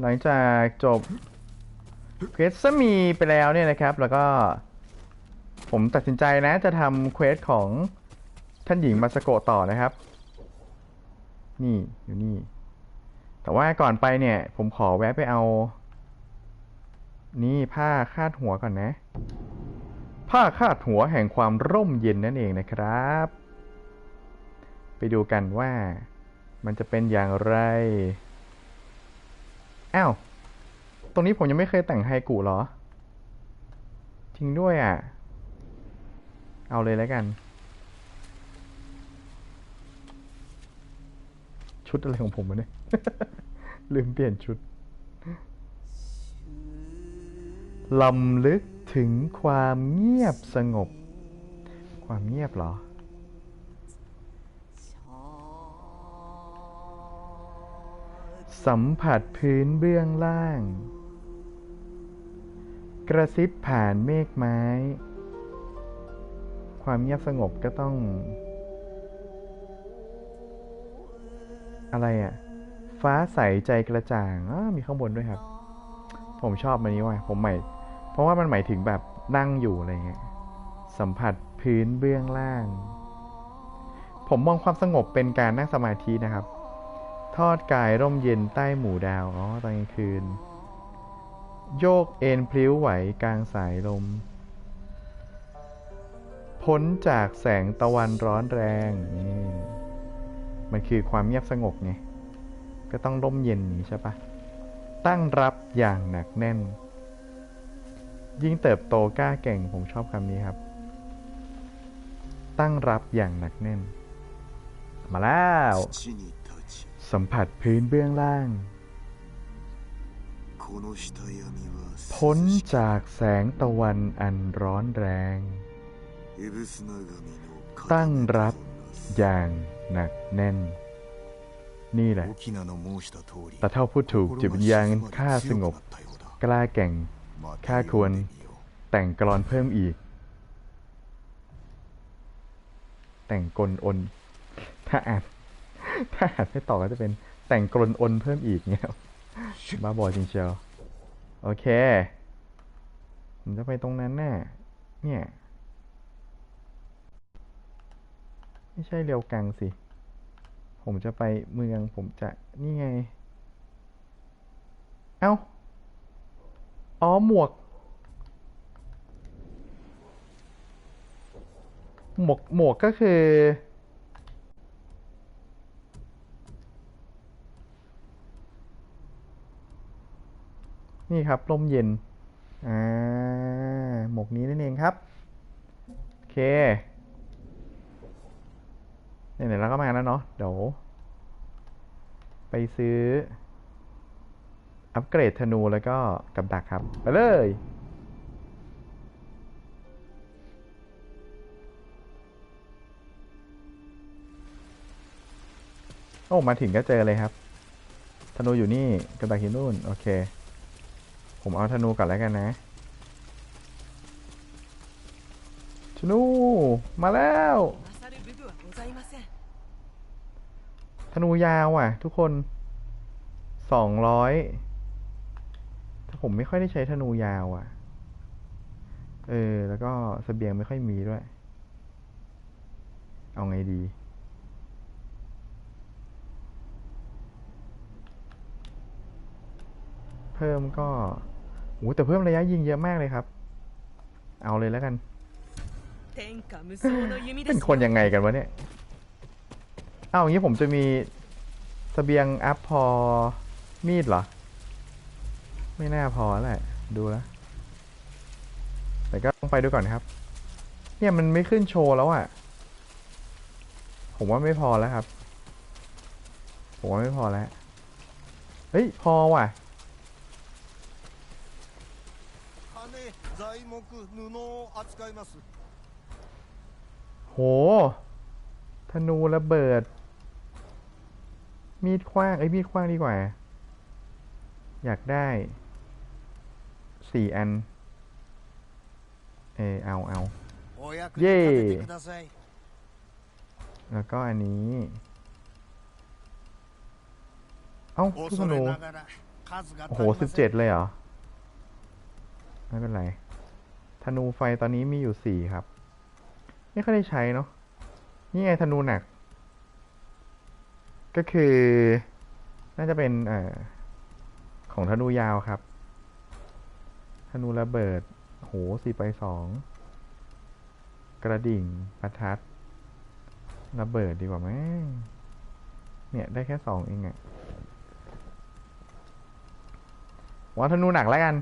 หลังจากจบเควสซมีไปแล้วเนี่ยนะครับ แล้วก็ ผมตัดสินใจนะจะทำเควสของท่านหญิงมาสโกต่อนะครับ นี่อยู่นี่ แต่ว่าก่อนไปเนี่ย ผมขอแวะไปเอา นี่ผ้าคาดหัวก่อนนะ ผ้าคาดหัวแห่งความร่มเย็นนั่นเองนะครับ ไปดูกันว่ามันจะเป็นอย่างไร อ้าว ตรงนี้ผมยังไม่เคยแต่งไฮกุเหรอ จริงด้วยอะ เอาเลยแล้วกัน ชุดอะไรของผมวะเนี่ย ลืมเปลี่ยนชุดลำลึกถึงความเงียบสงบ ความเงียบเหรอ สัมผัสพื้นเบื้องล่าง กระซิบผ่านเมฆไม้ ความเงียบสงบก็ต้อง อะไรอะ่ะ ฟ้าใสใจกระจ่างมีข้างบนด้วยครับ ผมชอบมันนี้ว่ะผมหมายเพราะว่ามันหมายถึงแบบนั่งอยู่อะไรเงี้ยสัมผัสพื้นเบื้องล่าง ผมมองความสงบเป็นการนั่งสมาธินะครับ ทอดกายร่มเย็นใต้หมู่ดาว อ๋อ ตอนกลางคืน โยกเอ็นพลิ้วไหวกลางสายลม พ้นจากแสงตะวันร้อนแรงนี่มันคือความเงียบสงบไง ก็ต้องร่มเย็นนี้ใช่ปะตั้งรับอย่างหนักแน่น ยิ่งเติบโตกล้าแก่งผมชอบคำนี้ครับ ตั้งรับอย่างหนักแน่น มาแล้ว สัมผัสพื้นเบื้องล่าง พ้นจากแสงตะวันอันร้อนแรง ตั้งรับอย่างหนักแน่น นี่แหละแต่เท่าพูดถูกจิตวิญญาณข้าสงบ กล้าแก่งข้าควรแต่งกรอนเพิ่มอีก แต่งกลอน ถ้าอ่าน ถ้าอ่านไม่ต่อก็จะเป็นแต่งกลนอนเพิ่มอีกเงี้ยบ้าบอจริงเชียวโอเคผมจะไปตรงนั้นแน่เนี่ย ไม่ใช่เรียวกังสิ ผมจะไปเมืองผมจะนี่ไง เอ้า อ๋อ หมวก หมวก หมวกก็คือ นี่ครับลมเย็น อ่า หมวกนี้นั่นเองครับ โอเคไหนๆเราก็มาแล้วเนาะ เดี๋ยว ไปซื้อ อัปเกรดธนูแล้วก็กับดักครับ ไปเลย โอ้ มาถึงก็เจอเลยครับธนูอยู่นี่กับดักอยู่นู่น โอเค ผมเอาธนูก่อนแล้วกันนะธนูมาแล้วธนูยาวอะ ทุกคนสองร้อยแต่ผมไม่ค่อยได้ใช้ธนูยาวอะ เออ แล้วก็สเสบียงไม่ค่อยมีด้วย เอาไงดีเพิ่มก็ โอ้แต่เพิ่มระยะยิงเยอะมากเลยครับ เอาเลยแล้วกัน เป็นคนยังไงกันวะเนี่ย เอาอย่างนี้ผมจะมีสเสบียงแอปพอมีดเหรอ ไม่แน่พอแหละ ดูแล้วแต่ก็ต้องไปดูก่อนครับ เนี่ยมันไม่ขึ้นโชว์แล้วอะ่ะ ผมว่าไม่พอแล้วครับ ผมว่าไม่พอแล้ว เฮ้ย พอว่ะ 材木布を扱います โห ธนูระเบิด มีดขว้าง เอ้ย มีดขว้างดีกว่า อยากได้ สี่อัน เออเอาเอา お役にイエーイ立ててください แล้วก็อันนี้ เอ้าลูกธ 恐れ นู ながら数が โอ้ 足 โห り สิ ま บ せ เจ็ด ん เลยเหรอ ไม่เป็นไร ธนูไฟตอนนี้มีอยู่สี่ครับ ไม่ค่อยได้ใช้เนาะนี่ไงธนูหนัก ก็คือ น่าจะเป็นอของธนูยาวครับ ธนูระเบิด โหสี่ไปสองกระดิ่งประทัดระเบิดดีกว่าไหมเนี่ย ได้แค่สองเองอะว่าธนูหนักแล้วกัน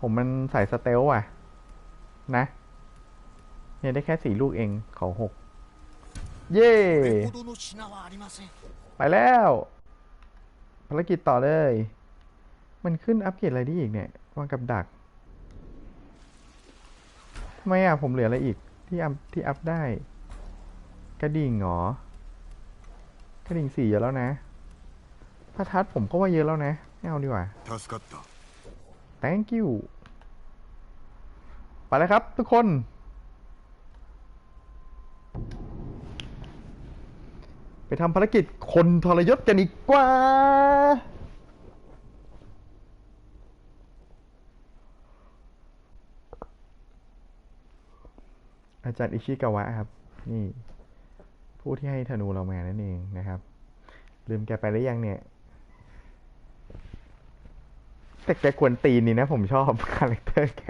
ผมมันใส่สเตลอะ นะ เนี่ยได้แค่สี่ลูกเองเขาหกเย่ไปแล้ว ภารกิจต่อเลย มันขึ้นอัปเกรดอะไรได้อีกเนี่ยวางกับดักทำไมอะผมเหลืออะไรอีกที่อัพที่อัพได้ กระดิ่งหรอกระดิ่งสี่เยอะแล้วนะพระทัดผมก็ว่าเยอะแล้วนะไม่เอาดีกว่า thank you ไปเลยครับ ทุกคน ไปทำภารกิจคนทรยศกันอีกกว่า อาจารย์อิชิกาวะครับ นี่ ผู้ที่ให้ธนูเรามานั่นเองนะครับ ลืมแกไปหรือยังเนี่ยแต่แกควรตีนนี่นะผมชอบคาแรคเตอร์แก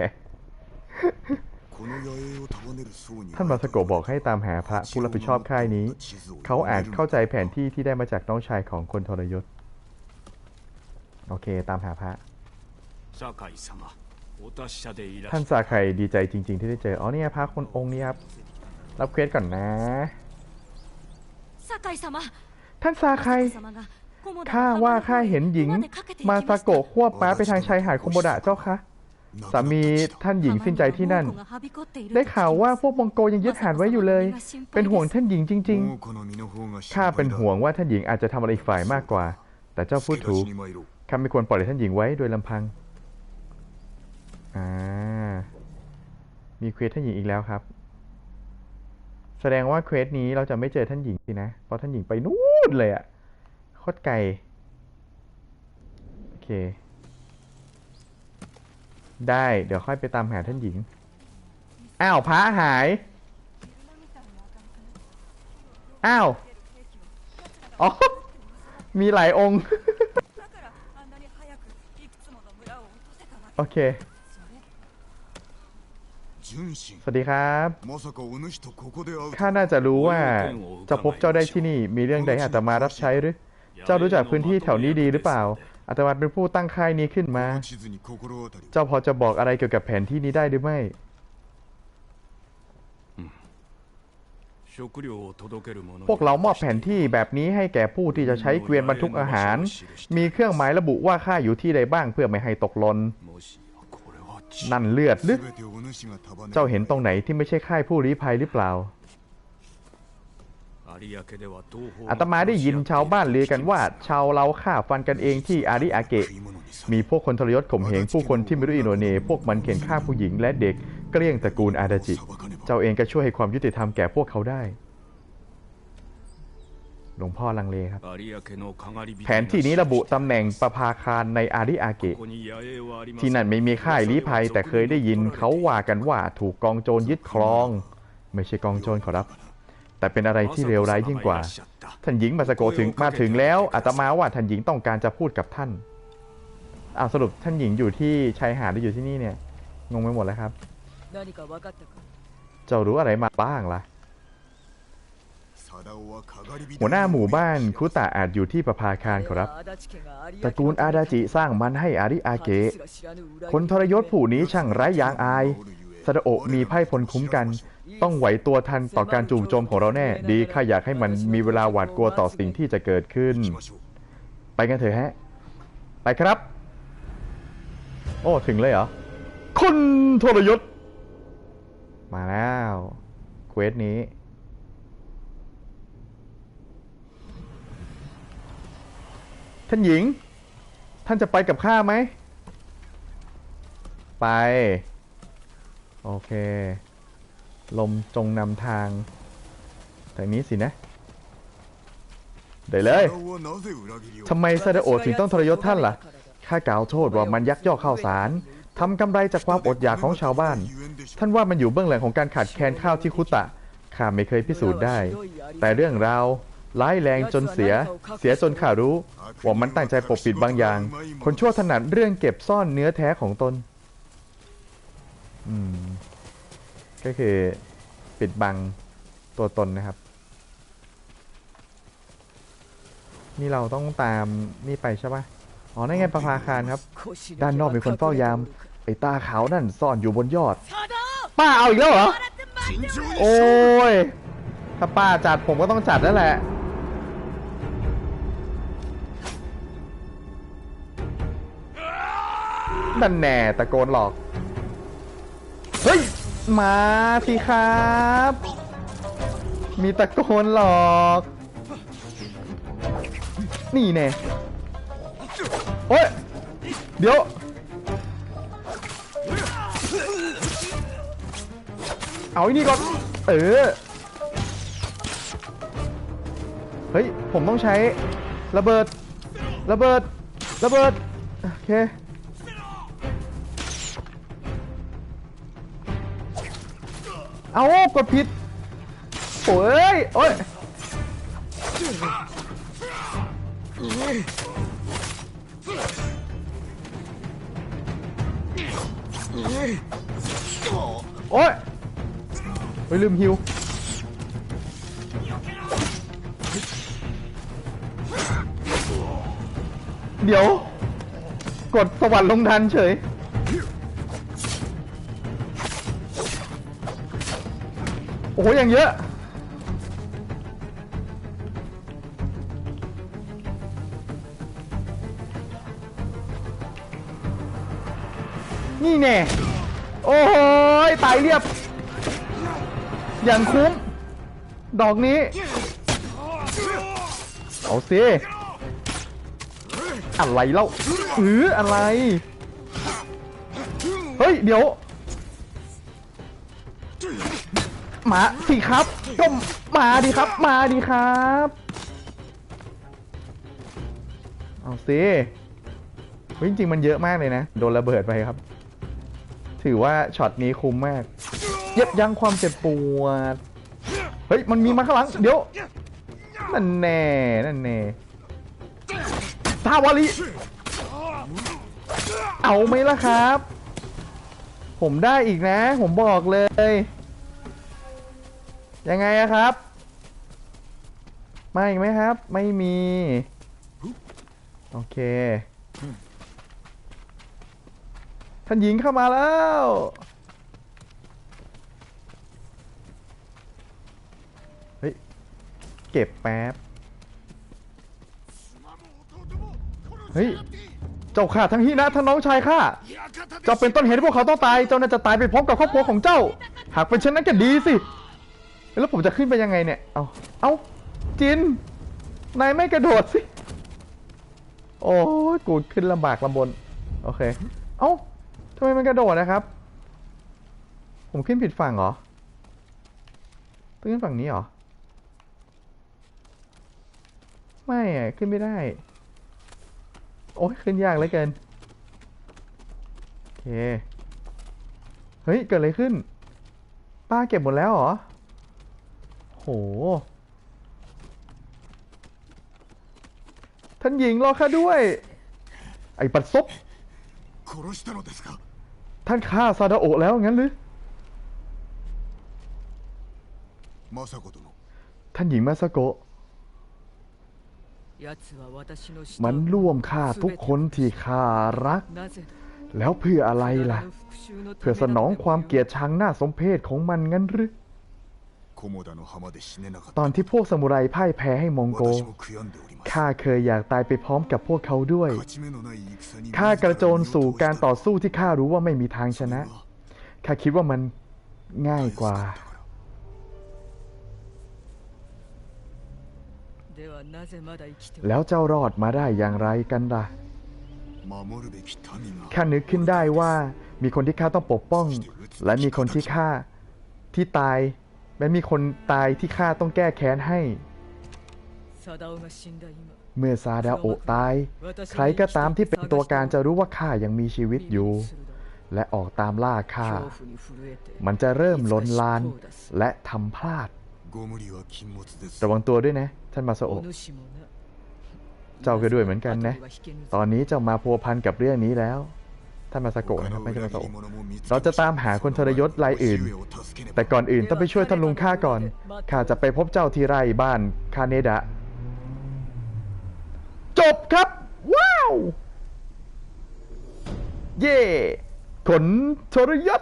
ท่านมาสโกบอกให้ตามหาพระผู้รับผิดชอบค่ายนี้ เขาอาจเข้าใจแผนที่ที่ได้มาจากน้องชายของคนทรยศ โอเค ตามหาพระ ท่านซาไคดีใจจริง ๆ ที่ได้เจอ อ๋อเนี่ยพระคนองค์นี้ครับ รับเควสก่อนนะ ท่านซาไคข้าว่าข้าเห็นหญิง มาสโกะควบป้าไปทางชายหาดคุโมดะเจ้าคะ สามีท่านหญิงสิ้นใจที่นั่น ได้ข่าวว่าพวกมองโกยังยึดหานไว้อยู่เลย เป็นห่วงท่านหญิงจริง ๆ ข้าเป็นห่วงว่าท่านหญิงอาจจะทำอะไรฝ่ายมากกว่า แต่เจ้าพูดถูกข้าไม่ควรปล่อยท่านหญิงไว้โดยลำพัง อ่า มีเควสท่านหญิงอีกแล้วครับ แสดงว่าเควสนี้เราจะไม่เจอท่านหญิงสินะ เพราะท่านหญิงไปนู่นเลยอะโคตรไกล โอเค ได้เดี๋ยวค่อยไปตามหาท่านหญิง อ้าวพระหาย อ้าว อ๋อ มีหลายองค์ โอเค สวัสดีครับ ข้าน่าจะรู้ว่าจะพบเจ้าได้ที่นี่ มีเรื่องใดอาจจะมารับใช้หรือ เจ้ารู้จักพื้นที่แถวนี้ดีหรือเปล่า อาตมาเป็นผู้ตั้งค่ายนี้ขึ้นมา เจ้าพอจะบอกอะไรเกี่ยวกับแผนที่นี้ได้หรือไม่พวกเรามอบแผนที่แบบนี้ให้แก่ผู้ที่จะใช้เกวียนบรรทุกอาหาร มีเครื่องหมายระบุว่าข้าอยู่ที่ใดบ้างเพื่อไม่ให้ตกหล่นนั่นเลือดลึก เจ้าเห็นตรงไหนที่ไม่ใช่ค่ายผู้ลี้ภัยหรือเปล่า อาตมาได้ยินชาวบ้านเลือกันว่า ชาวเราฆ่าฟันกันเองที่อาริอาเกะ มีพวกคนทรยศข่มเหงผู้คนที่ไม่รู้อิโนเน พวกมันเข็นฆ่าผู้หญิงและเด็กเกลี้ยงตระกูลอาดาจิ เจ้าเองก็ช่วยให้ความยุติธรรมแก่พวกเขาได้หลวงพ่อลังเลครับ แผนที่นี้ระบุตำแหน่งประภาคารในอาริอาเกะที่นั่นไม่มีค่ายลี้ภัยแต่เคยได้ยินเขาว่ากันว่าถูกกองโจรยึดครอง ไม่ใช่กองโจรขอรับ แต่เป็นอะไรที่เลวร้ายยิ่งกว่า ท่านหญิงมาสโกถึงมาถึงแล้วอาตมาว่าท่านหญิงต้องการจะพูดกับท่านอาสรุปท่านหญิงอยู่ที่ชายหาดหรืออยู่ที่นี่เนี่ยงงไปหมดแล้วครับ เจ้ารู้อะไรมาบ้างล่ะหัวหน้าหมู่บ้านคุตะอาจอยู่ที่ประภาคารครับ ตระกูลอาดาจิสร้างมันให้อาริอาเกะคนทรยศผู้นี้ช่างไร้ยางอาย ซาดโอะมีไพ่พลคุ้มกัน ต้องไหวตัวทันต่อการจู่โจมของเราแน่ ดีข้าอยากให้มันมีเวลาหวาดกลัวต่อสิ่งที่จะเกิดขึ้น ไปกันเถอะฮะ ไปครับ โอ้ ถึงเลยเหรอคุณทรยศ มาแล้วเควสนี้ท่านหญิง ท่านจะไปกับข้าไหม ไป โอเค ลมจงนำทางทางนี้สินะ ได้เลยทำไมซาดาโอถึงต้องทรยศท่านล่ะ ข้ากล่าวโทษว่ามันยักยอกข้าวสารทำกำไรจากความอดอยากของชาวบ้าน ท่านว่ามันอยู่เบื้องหลังของการขาดแคลนข้าวที่คุตะ ข้าไม่เคยพิสูจน์ได้ แต่เรื่องราวร้ายแรงจนเสีย เสียจนข้ารู้ ว่ามันตั้งใจปกปิดบางอย่าง คนชั่วถนัดเรื่องเก็บซ่อนเนื้อแท้ของตน อืม ก็คือปิดบังตัวตนนะครับ นี่เราต้องตามนี่ไปใช่ปะอ๋อนั่นไงประภาคารครับ ด้านนอกมีคนเฝ้ายาม ไอ้ตาขาวนั่นซ่อนอยู่บนยอด ป้าเอาอีกแล้วเหรอ โอ้ย ถ้าป้าจัดผมก็ต้องจัดแล้วแหละนั่นแน่ตะโกนหลอก เฮ้ย มาสิครับ มีตะโกนหลอก นี่แน่โอ้ย เดี๋ยว เอาอ้นี่ก่อน เออ เฮ้ย ผมต้องใช้ระเบิด ระเบิด ระเบิด โอเค เอากดผิดโอ้ยโอ้ยโอ้ยไปลืมฮิวเดี๋ยว กดสวรรค์ลงทันเฉย หอย่างเยอะ นี่แน่โอ้โหยตายเรียบ อย่างคุ้ม ดอกนี้ เอาสิอะไรเล่าเอออะไร เฮ้ย เดี๋ยว มาสิครับก็มาดีครับ มาดีครับ เอาสิเฮ้ยจริงมันเยอะมากเลยนะ โดนระเบิดไปครับ ถือว่าช็อตนี้คุ้มมาก เย็บยั้งความเจ็บปวด เฮ้ย มันมีมาข้างหลัง เดี๋ยว นั่นแน่ นั่นแน่ทาวาริเอาไหมล่ะครับ ผมได้อีกนะ ผมบอกเลย ยังไงอะครับ มาอีกไหมครับ ไม่มี โอเค ท่านหญิงเข้ามาแล้ว เฮ้ย เก็บแป๊บ เฮ้ย เจ้าข้าทั้งฮีนะทั้งน้องชายข้าเจ้าเป็นต้นเหตุที่พวกเขาต้องตาย เจ้าน่าจะตายไปพร้อมกับครอบครัวของเจ้า หากเป็นเช่นนั้นก็ดีสิ แล้วผมจะขึ้นไปยังไงเนี่ย เอาเอาจิน นายไม่กระโดดสิ โอ้ยกูขึ้นลำบากลำบน โอเค เอาทำไมมันกระโดดนะครับ ผมขึ้นผิดฝั่งเหรอต้องขึ้นฝั่งนี้เหรอ ไม่ขึ้นไม่ได้ โอ้ยขึ้นยากเหลือเกิน โอเค เฮ้ย เกิดอะไรขึ้น ป้าเก็บหมดแล้วเหรอ โห ท่านหญิงรอข้าด้วย ไอ้ปัดซบท่านฆ่าซาดาโอแล้วงั้นหรือท่านหญิงมาซาโกมันร่วมฆ่าทุกคนที่ข้ารัก แล้วเพื่ออะไรล่ะ เพื่อสนองความเกลียดชังหน้าสมเพศของมันงั้นหรือ ตอนที่พวกสมุไรพ่ายแพ้ให้มองโกข้าเคยอยากตายไปพร้อมกับพวกเขาด้วย ข้ากระโจนสู่การต่อสู้ที่ข้ารู้ว่าไม่มีทางชนะ ข้าคิดว่ามันง่ายกว่า แล้วเจ้ารอดมาได้อย่างไรกันล่ะ ข้านึกขึ้นได้ว่ามีคนที่ข้าต้องปกป้อง และมีคนที่ข้าที่ตาย แม้มีคนตายที่ข้าต้องแก้แค้นให้ เมื่อซาดาโอตาย ใครก็ตามที่เป็นตัวการจะรู้ว่าข้ายังมีชีวิตอยู่ และออกตามล่าข้า มันจะเริ่มล้นลานและทำพลาด ระวังตัวด้วยนะ ท่านมาสโอเจ้าก็ด้วยเหมือนกันนะ ตอนนี้เจ้ามาพัวพันกับเรื่องนี้แล้ว ท่านมาสโกรับไม่ใช่มาโตะเราจะตามหาคนทรยศรายอื่น แต่ก่อนอื่นต้องไปช่วยท่านลุงข้าก่อนข้าจะไปพบเจ้าที่ไร่บ้านคาเนดะ จบครับ ว้าว เย่ขนทรยศ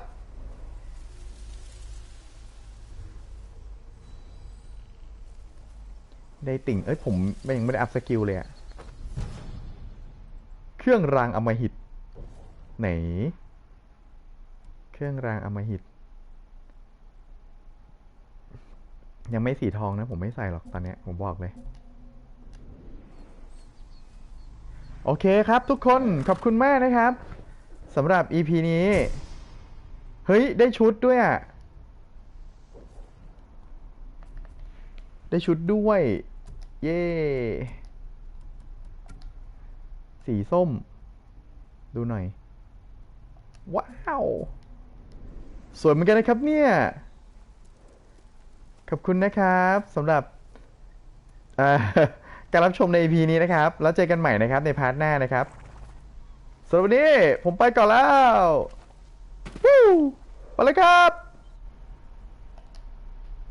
ได้ติ่ง เอ้ยผมยังไม่ได้อัพสกิลเลยอะเครื่องรางอมหิต ไหน เครื่องรางอมหิต ยังไม่สีทองนะ ผมไม่ใส่หรอกตอนนี้ผมบอกเลย โอเคครับทุกคนขอบคุณมากนะครับสำหรับ EP นี้ เฮ้ย ได้ชุดด้วยอะ ได้ชุดด้วย เย้สีส้ม ดูหน่อย ว้าว สวยเหมือนกันนะครับเนี่ย ขอบคุณนะครับสำหรับการรับชมใน EP นี้นะครับ แล้วเจอกันใหม่นะครับในพาร์ทหน้านะครับสำหรับวันนี้ผมไปก่อนแล้วไปเลยครับ